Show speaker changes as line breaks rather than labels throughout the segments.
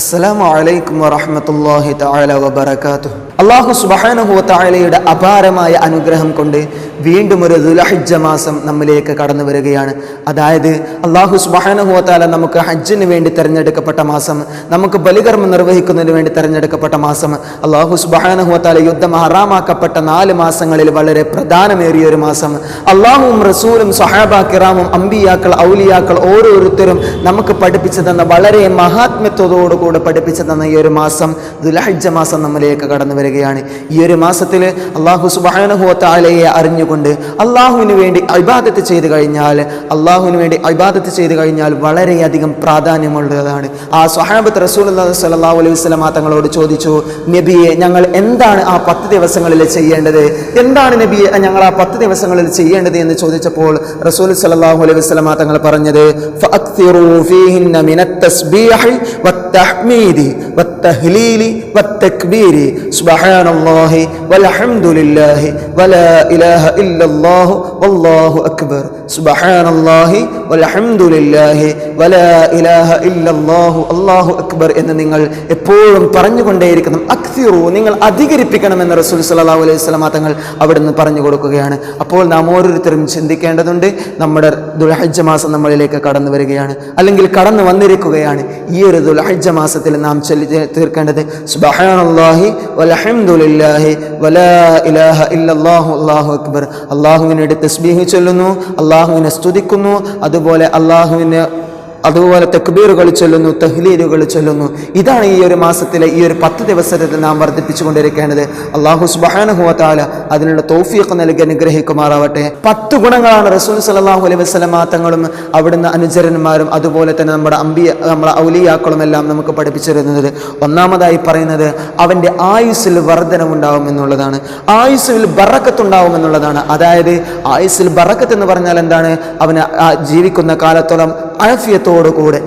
അസ്സലാമു അലൈക്കും വറഹ്മത്തുള്ളാഹി തആല വബറകാതുഹു. അല്ലാഹു സുബ്ഹാനഹു വതആലയുടെ അപാരമായ അനുഗ്രഹം കൊണ്ട് വീണ്ടും ഒരു ദുലഹജ്ജ മാസം നമ്മിലേക്ക് കടന്നു വരികയാണ്. അതായത് അള്ളാഹു സുബ്ഹാനഹു വതആല നമുക്ക് ഹജ്ജിന് വേണ്ടി തിരഞ്ഞെടുക്കപ്പെട്ട മാസം നമുക്ക് ബലികർമ്മം നിർവഹിക്കുന്നതിന് വേണ്ടി തിരഞ്ഞെടുക്കപ്പെട്ട മാസം അള്ളാഹു സുബ്ഹാനഹു വതആല യുദ്ധം ഹറാമാക്കപ്പെട്ട നാല് മാസങ്ങളിൽ വളരെ പ്രധാനമേറിയ ഒരു മാസം. അള്ളാഹുവും റസൂലും സഹാബ കിറാമും അമ്പിയാക്കൾ ഔലിയാക്കൾ ഓരോരുത്തരും നമുക്ക് പഠിപ്പിച്ചു തന്ന വളരെ മഹാത്മ്യത്തോടുകൂടെ പഠിപ്പിച്ചു തന്ന ഈ ഒരു മാസം ദുലഹജ്ജ മാസം നമ്മിലേക്ക് കടന്നു വരികയാണ്. ഈ ഒരു മാസത്തിൽ അള്ളാഹു സുബാനുഹോത്താലയെ അറിഞ്ഞുകൊണ്ട് അള്ളാഹുവിന് വേണ്ടി അഭിബാദത്ത് ചെയ്ത് കഴിഞ്ഞാൽ അള്ളാഹുവിന് വേണ്ടി അഭിബാദത്ത് ചെയ്ത് കഴിഞ്ഞാൽ വളരെയധികം പ്രാധാന്യമുള്ളതാണ്. ആ സ്വഹാബത്ത് റസൂൽ സല്ലാഹു അലൈഹി വസ്ലമ തങ്ങളോട് ചോദിച്ചു നബിയെ ഞങ്ങൾ എന്താണ് ആ പത്ത് ദിവസങ്ങളിൽ ചെയ്യേണ്ടത്? എന്താണ് നബിയെ ഞങ്ങൾ ആ പത്ത് ദിവസങ്ങളിൽ ചെയ്യേണ്ടത്? എന്ന് ചോദിച്ചപ്പോൾ റസൂൽ സലാഹു അലൈഹി വസല്ലമ തങ്ങൾ പറഞ്ഞത് ഫഅക്തിറു ഫീഹിന്ന മിനത്ത് തസ്ബീഹി വത്തഹ്മീദി വത്തഹ്ലീലി വത്തക്ബീരി സുബ്ഹാനല്ലാഹി വൽഹംദുലില്ലാഹി വലാ ഇലാഹ ഇല്ലല്ലാഹു വല്ലാഹു അക്ബർ സുബ്ഹാനല്ലാഹി വൽഹംദുലില്ലാഹി വല ഇലാഹ ഇല്ലല്ലാഹു അള്ളാഹു അക്ബർ എന്ന് നിങ്ങൾ എപ്പോഴും പറഞ്ഞുകൊണ്ടേയിരിക്കണം. അക്സിറു നിങ്ങൾ അധികരിപ്പിക്കണമെന്ന് റസൂൽ സല്ലല്ലാഹു അലൈഹി വസല്ലമ തങ്ങൾ അവിടുന്ന് പറഞ്ഞു കൊടുക്കുകയാണ്. അപ്പോൾ നാം ഓരോരുത്തരും ചിന്തിക്കേണ്ടതുണ്ട്. നമ്മുടെ ദുൽഹജ്ജ മാസം നമ്മളിലേക്ക് കടന്നു വരികയാണ്. അല്ലെങ്കിൽ കടന്നു വന്നിരിക്കുകയാണ്. ഈ ഒരു ദുൽഹജ്ജ മാസത്തിൽ നാം ചൊല്ലി തീർക്കേണ്ടത് സുബ്ഹാനല്ലാഹി വൽഹംദുലില്ലാഹി വല ഇലാഹ ഇല്ലല്ലാഹു അള്ളാഹു അക്ബർ. അള്ളാഹുവിനെ തസ്ബീഹ് ചൊല്ലുന്നു. അള്ളാഹുവിനെ സ്തുതിക്കുന്നു. അതുപോലെ അള്ളാഹുവിനെ അതുപോലെ തെക്കുബീറുകൾ ചൊല്ലുന്നു തഹ്ലീലുകൾ ചൊല്ലുന്നു. ഇതാണ് ഈ ഒരു മാസത്തിലെ ഈ ഒരു പത്ത് ദിവസത്തിൽ നാം വർദ്ധിപ്പിച്ചുകൊണ്ടിരിക്കേണ്ടത്. അള്ളാഹു സുബാനുഹുവത്താല അതിനുള്ള തൗഫീഖ് നൽകി അനുഗ്രഹിക്കുമാറാവട്ടെ. പത്ത് ഗുണങ്ങളാണ് റസൂൽ സലാഹു അലൈഹി വസ്ലമാ തങ്ങളും അവിടുന്ന് അനുചരന്മാരും അതുപോലെ തന്നെ നമ്മുടെ അമ്പിയ നമ്മുടെ ഔലിയാക്കളും എല്ലാം നമുക്ക് പഠിപ്പിച്ചിരുന്നത്. ഒന്നാമതായി പറയുന്നത് അവന്റെ ആയുസ്സിൽ വർധനമുണ്ടാവും എന്നുള്ളതാണ്. ആയുസ്സിൽ ബറക്കത്തുണ്ടാവും എന്നുള്ളതാണ്. അതായത് ആയുസ്സിൽ ബറക്കത്ത് എന്ന് പറഞ്ഞാൽ എന്താണ്? അവന് ജീവിക്കുന്ന കാലത്തോളം ആഫിയത്തോടുകൂടെ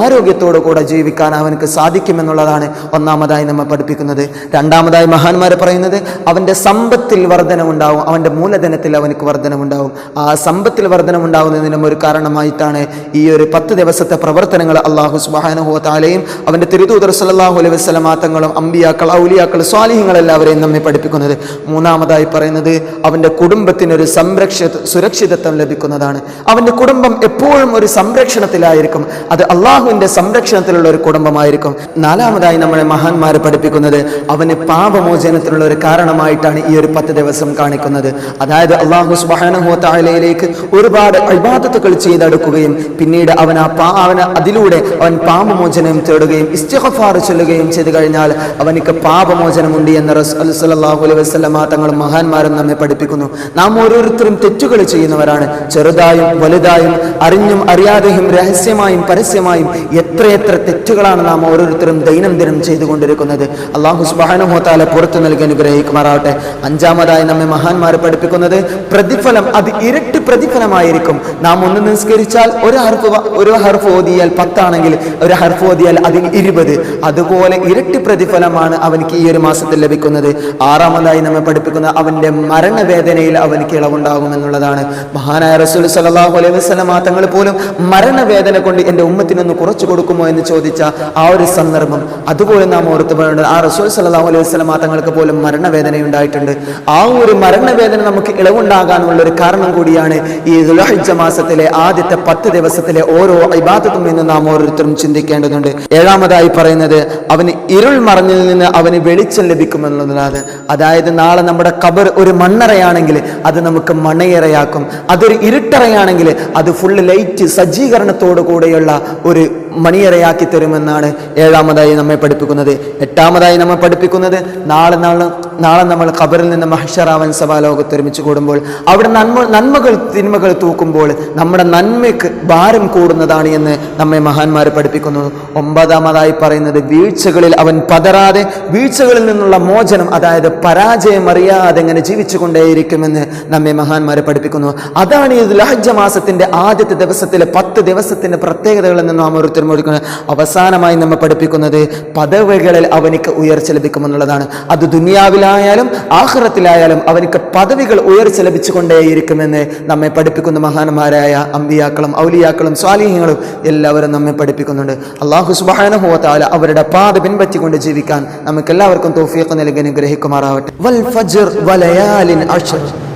ആരോഗ്യത്തോടു കൂടെ ജീവിക്കാൻ അവനക്ക് സാധിക്കുമെന്നുള്ളതാണ് ഒന്നാമതായി നമ്മൾ പഠിപ്പിക്കുന്നത്. രണ്ടാമതായി മഹാന്മാർ പറയുന്നത് അവന്റെ സമ്പത്തിൽ വർധനമുണ്ടാവും അവന്റെ മൂലധനത്തിൽ അവനക്ക് വർധനമുണ്ടാവും ആ സമ്പത്തിൽ വർധനമുണ്ടാവുന്നതിനും ഒരു കാരണമായിട്ടാണ് ഈ ഒരു പത്ത് ദിവസത്തെ പ്രവർത്തനങ്ങൾ അള്ളാഹു സുബാനുഹോ താലയും അവന്റെ തിരുതൂതർ സല്ലാഹു അലൈഹി വസ്ലമാത്തങ്ങളും അമ്പിയാക്കൾ ഔലിയാക്കൾ സ്വാലിഹ്യങ്ങളെല്ലാവരെയും നമ്മെ പഠിപ്പിക്കുന്നത്. മൂന്നാമതായി പറയുന്നത് അവന്റെ കുടുംബത്തിനൊരു സംരക്ഷ സുരക്ഷിതത്വം ലഭിക്കുന്നതാണ്. അവന്റെ കുടുംബം എപ്പോഴും ഒരു സംരക്ഷണത്തിലായിരിക്കും. അത് അള്ളാഹുവിന്റെ സംരക്ഷണത്തിലുള്ള ഒരു കുടുംബമായിരിക്കും. നാലാമതായി നമ്മളെ മഹാന്മാരെ പഠിപ്പിക്കുന്നത് അവന് പാപമോചനത്തിനുള്ള ഒരു കാരണമായിട്ടാണ് ഈ ഒരു പത്ത് ദിവസം കാണിക്കുന്നത്. അതായത് അള്ളാഹു സുബാനഹുലയിലേക്ക് ഒരുപാട് അഴിബാദത്തുകൾ ചെയ്തെടുക്കുകയും പിന്നീട് അവൻ ആ പാ അവന് അതിലൂടെ അവൻ പാപമോചനം തേടുകയും ഇസ്തിഹഫാർ ചൊല്ലുകയും ചെയ്തു കഴിഞ്ഞാൽ അവനിക്ക് പാപമോചനമുണ്ട് എന്ന് റസൂലുള്ളാഹി അലൈഹി വസ്ലമ തങ്ങളും മഹാന്മാരും നമ്മെ പഠിപ്പിക്കുന്നു. നാം ഓരോരുത്തരും തെറ്റുകൾ ചെയ്യുന്നവരാണ്. ചെറുതായും വലുതായും അറിഞ്ഞും അറിയാതെയും രഹസ്യമായും പരസ്യമായും എത്രയെത്ര തെറ്റുകളാണ് നാം ഓരോരുത്തരും ദൈനംദിനം ചെയ്തുകൊണ്ടിരിക്കുന്നത്. അള്ളാഹു സുബാനുഹോത്താലെ പുറത്തു നൽകി അനുഗ്രഹിക്കുമാറാവട്ടെ. അഞ്ചാമതായി നമ്മെ മഹാന്മാരെ പഠിപ്പിക്കുന്നത് പ്രതിഫലം അത് ഇരട്ടി പ്രതിഫലമായിരിക്കും. നാം ഒന്ന് നിസ്കരിച്ചാൽ ഒരു ഹർഫ് ഒരു ഹർഫ് ഓതിയാൽ പത്താണെങ്കിൽ ഒരു ഹർഫ് ഓതിയാൽ അതിന് ഇരുപത്. അതുപോലെ ഇരട്ടി പ്രതിഫലമാണ് അവനിക്ക് ഈ ഒരു മാസത്തിൽ ലഭിക്കുന്നത്. ആറാമതായി നമ്മെ പഠിപ്പിക്കുന്ന അവന്റെ മരണവേദനയിൽ അവനിക്ക് ഇളവുണ്ടാകും എന്നുള്ളതാണ്. മഹാനായ റസൂൽ സല്ലല്ലാഹു അലൈഹി വസ്ലമാ തങ്ങൾ പോലും മരണവേദന കൊണ്ട് എന്റെ ഉമ്മത്തിനൊന്ന് കുറച്ചു കൊടുക്കുമോ എന്ന് ചോദിച്ച ആ ഒരു സന്ദർഭം അതുപോലെ നാം ഓർത്ത് ആ റസൂൽ സല്ലല്ലാഹു അലൈഹി വസല്ലമ തങ്ങൾക്ക് പോലും മരണവേദന ഉണ്ടായിട്ടുണ്ട്. ആ ഒരു മരണവേദന നമുക്ക് ഇളവുണ്ടാകാനുള്ള ഒരു കാരണം കൂടിയാണ് ഈ ദുൽഹിജ്ജ മാസത്തിലെ ആദ്യത്തെ പത്ത് ദിവസത്തിലെ ഓരോ ഇബാദത്തും എന്ന് നാം ഓരോരുത്തരും ചിന്തിക്കേണ്ടതുണ്ട്. ഏഴാമതായി പറയുന്നത് അവന് ഇരുൾ മറഞ്ഞിൽ നിന്ന് അവന് വെളിച്ചം ലഭിക്കുമെന്നുള്ളതാണ് അതായത് നാളെ നമ്മുടെ കബർ ഒരു മണ്ണറയാണെങ്കിൽ അത് നമുക്ക് മണയറയാക്കും അതൊരു ഇരുട്ടറയാണെങ്കിൽ അത് ഫുള്ള് സജ്ജീകരണത്തോടു കൂടെയുള്ള ഒരു മണിയറയാക്കി തരുമെന്നാണ് ഏഴാമതായി നമ്മെ പഠിപ്പിക്കുന്നത്. എട്ടാമതായി നമ്മെ പഠിപ്പിക്കുന്നത് നാളെ നാളെ നാളെ നമ്മൾ ഖബറിൽ നിന്ന് മഹഷറാവൻ സഭാലോകത്ത് ഒരുമിച്ച് കൂടുമ്പോൾ അവിടെ നന്മ നന്മകൾ തിന്മകൾ തൂക്കുമ്പോൾ നമ്മുടെ നന്മയ്ക്ക് ഭാരം കൂടുന്നതാണ് എന്ന് നമ്മെ മഹാന്മാർ പഠിപ്പിക്കുന്നു. ഒമ്പതാമതായി പറയുന്നത് വീഴ്ചകളിൽ അവൻ പതറാതെ വീഴ്ചകളിൽ നിന്നുള്ള മോചനം അതായത് പരാജയം അറിയാതെ എങ്ങനെ ജീവിച്ചു കൊണ്ടേയിരിക്കുമെന്ന് നമ്മെ മഹാന്മാർ പഠിപ്പിക്കുന്നു. അതാണ് ഈ ലഹജ മാസത്തിന്റെ ആദ്യത്തെ ദിവസത്തിലെ പത്ത് ദിവസത്തിന്റെ പ്രത്യേകതകളിൽ നിന്നും ഓരോരുത്തരും ഓടിക്കുന്നത് അവസാനമായി നമ്മെ പഠിപ്പിക്കുന്നത് പദവികളിൽ അവനിക്ക് ഉയർച്ച ലഭിക്കുമെന്നുള്ളതാണ്. അത് ദുനിയാവിലാ ദുനിയാവിലായാലും ആഹ്റത്തിലായാലും അവനിക്ക് പദവികൾ ഉയർച്ച ലഭിച്ചുകൊണ്ടേയിരിക്കുമെന്ന് നമ്മെ പഠിപ്പിക്കുന്ന മഹാന്മാരായ അമ്പിയാക്കളും ഔലിയാക്കളും സ്വാലിഹ്യങ്ങളും എല്ലാവരും നമ്മെ പഠിപ്പിക്കുന്നുണ്ട്. അള്ളാഹു സുബാനുഭവത്താല അവരുടെ പാത പിൻപറ്റിക്കൊണ്ട് ജീവിക്കാൻ നമുക്ക് എല്ലാവർക്കും തോഫിയൊക്കെ നൽകി അനുഗ്രഹിക്കുമാറാവട്ടെ. വൽ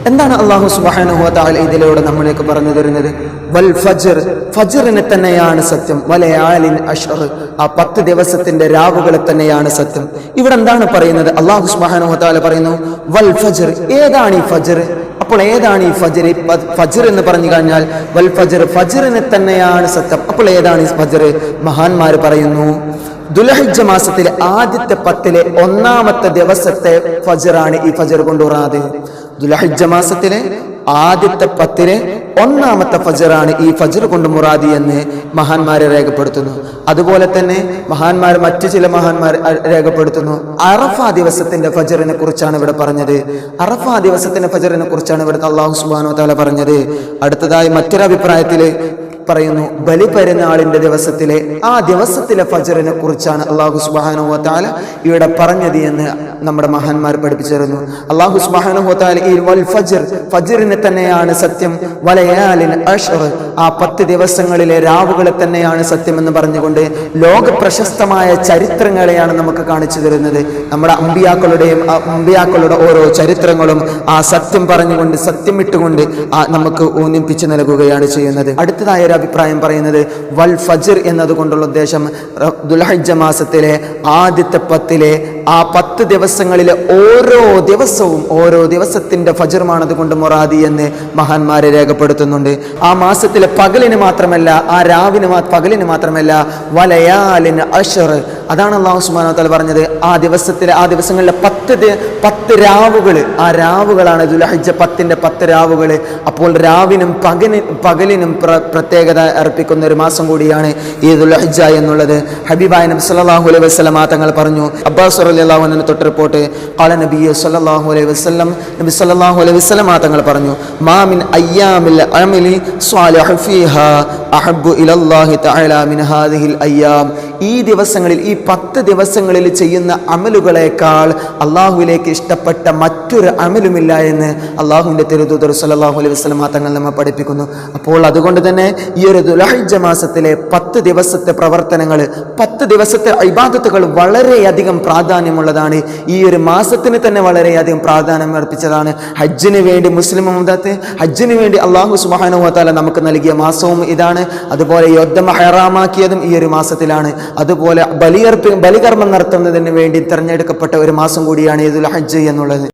എന്താണ് അള്ളാഹു സുബാനുഭവത്താല ഇതിലൂടെ നമ്മളേക്ക് പറഞ്ഞു തരുന്നത്? വൽ ഫജ്ർ. ഫജ്റിനെ തന്നെയാണ് സത്യം. വലയാലിൻ അഷർ ആ പത്ത് ദിവസത്തിന്റെ രാവുകളെ തന്നെയാണ് സത്യം. ഇവിടെ എന്താണ് പറയുന്നത്? അള്ളാഹു സുബാനുഭവത്താല പറയുന്നു വൽ ഫജർ. ഏതാണ് ഈ ഫജർ? അപ്പോൾ ഏതാണ് ഈ ഫജർ? ഫജർ എന്ന് പറഞ്ഞു കഴിഞ്ഞാൽ വൽ ഫജർ. ഫജ്റിനെ തന്നെയാണ് സത്യം. അപ്പോൾ ഏതാണ് ഈ ഫജർ? മഹാന്മാർ പറയുന്നു ദുലഹിജ മാസത്തിലെ ആദ്യത്തെ പത്തിലെ ഒന്നാമത്തെ ദിവസത്തെ ഫജറാണ് ഈ ഫജർ കൊണ്ടുവരാതെ ദുലഹിജ മാസത്തിലെ ആദ്യത്തെ പത്തിലെ ഒന്നാമത്തെ ഫജറാണ് ഈ ഫജർ കൊണ്ട് മുറാദി എന്ന് മഹാന്മാരെ രേഖപ്പെടുത്തുന്നു. അതുപോലെ തന്നെ മഹാന്മാർ മറ്റു ചില മഹാന്മാർ രേഖപ്പെടുത്തുന്നു. അറഫ ദിവസത്തിന്റെ ഫജറിനെ കുറിച്ചാണ് ഇവിടെ പറഞ്ഞത്. അറഫ ദിവസത്തിന്റെ ഫജറിനെ കുറിച്ചാണ് ഇവിടുത്തെ അള്ളാഹു സുബാനോ താല പറഞ്ഞത്. അടുത്തതായി മറ്റൊരു അഭിപ്രായത്തിൽ പറയുന്നു ബലി പെരുന്നാളിന്റെ ദിവസത്തിലെ ആ ദിവസത്തിലെ ഫജറിനെ കുറിച്ചാണ് അള്ളാഹു സുബാനുഹോത്താല താല ഇവിടെ പറഞ്ഞത് എന്ന് നമ്മുടെ മഹാന്മാർ പഠിപ്പിച്ചിരുന്നു. അള്ളാഹു സുബാനുഹോത്താല താല ഈ വൽ ഫജർ ഫജറിനെ തന്നെയാണ് സത്യം വലയാലിൻ അഷർ ആ പത്ത് ദിവസങ്ങളിലെ രാവുകളെ തന്നെയാണ് സത്യം എന്ന് പറഞ്ഞുകൊണ്ട് ലോക പ്രശസ്തമായ ചരിത്രങ്ങളെയാണ് നമുക്ക് കാണിച്ചു തരുന്നത്. നമ്മുടെ അമ്പിയാക്കളുടെയും അമ്പിയാക്കളുടെ ഓരോ ചരിത്രങ്ങളും ആ സത്യം പറഞ്ഞുകൊണ്ട് സത്യം ഇട്ടുകൊണ്ട് നമുക്ക് ഊന്നിപ്പിച്ചു നൽകുകയാണ് ചെയ്യുന്നത്. അടുത്തതായ ഒരു അഭിപ്രായം പറയുന്നത് വൽ ഫജർ എന്നതുകൊണ്ടുള്ള ഉദ്ദേശം ദുൽഹജ്ജ മാസത്തിലെ ആദ്യത്തെ പത്തിലെ ആ പത്ത് ദിവസങ്ങളിലെ ഓരോ ദിവസവും ഓരോ ദിവസത്തിന്റെ ഫജറുമാണ് അതുകൊണ്ട് മൊറാദി എന്ന് മഹാന്മാരെ രേഖപ്പെടുത്തുന്നുണ്ട്. ആ മാസത്തിലെ പകലിന് മാത്രമല്ല ആ രാവിന് പകലിന് മാത്രമല്ല വലയാലിന് അഷർ അതാണ് അള്ളാഹു സുബാനോ തല പറഞ്ഞത്. ആ ദിവസത്തിലെ ആ ദിവസങ്ങളിലെ പത്ത് പത്ത് രാവുകൾ ആ രാവുകളാണ് ദുലഹജ്ജ പത്തിന്റെ പത്ത് രാവുകൾ അപ്പോൾ രാവിനും പകന് പകലിനും പ്ര- പ്രത്യേകത അർപ്പിക്കുന്ന ഒരു മാസം കൂടിയാണ് ഈ ദുലഹജ്ജ എന്നുള്ളത്. ഹബീബായ നബി സല്ലല്ലാഹു അലൈഹി വസല്ലം തങ്ങൾ പറഞ്ഞു അബ്ബാസ് അൻഹു തൊട്ട് റിപ്പോർട്ട് ഖാല നബി സല്ലല്ലാഹു അലൈഹി വസ്ലം നബി സല്ലല്ലാഹു അലൈഹി വസല്ലം തങ്ങൾ പറഞ്ഞു മാമിൻ അയ്യാമിൽ അമലി സ്വാലിഹു ഫീഹാ അഹബ്ബു ഇലല്ലാഹി തആല മിൻ ഹാദിഹിൽ അയ്യാം. ഈ ദിവസങ്ങളിൽ ഈ പത്ത് ദിവസങ്ങളിൽ ചെയ്യുന്ന അമലുകളേക്കാൾ അള്ളാഹുവിലേക്ക് ഇഷ്ടപ്പെട്ട മറ്റൊരു അമലുമില്ല എന്ന് അള്ളാഹുവിന്റെ തിരുദൂതർ സല്ലാഹു അലൈഹി വസല്ലം തങ്ങൾ നമ്മെ പഠിപ്പിക്കുന്നു. അപ്പോൾ അതുകൊണ്ട് തന്നെ ഈ ഒരു ദുലഹജ മാസത്തിലെ പത്ത് ദിവസത്തെ പ്രവർത്തനങ്ങൾ പത്ത് ദിവസത്തെ ഇബാദത്തുകൾ വളരെയധികം പ്രാധാന്യമുള്ളതാണ്. ഈ ഒരു മാസത്തിന് തന്നെ വളരെയധികം പ്രാധാന്യം അർപ്പിച്ചതാണ്. ഹജ്ജിന് വേണ്ടി മുസ്ലിം മുതത്ത് ഹജ്ജിന് വേണ്ടി അള്ളാഹു സുബാനുവത്താല നമുക്ക് നൽകിയ മാസവും ഇതാണ്. അതുപോലെ യുദ്ധം ഹയറാമാക്കിയതും ഈ ഒരു മാസത്തിലാണ്. അതുപോലെ ബലിയർപ്പി ബലികർമ്മം നടത്തുന്നതിന് വേണ്ടി തിരഞ്ഞെടുക്കപ്പെട്ട ഒരു മാസം കൂടിയാണ് ഈദുൽ ഹജ്ജ് എന്നുള്ളത്.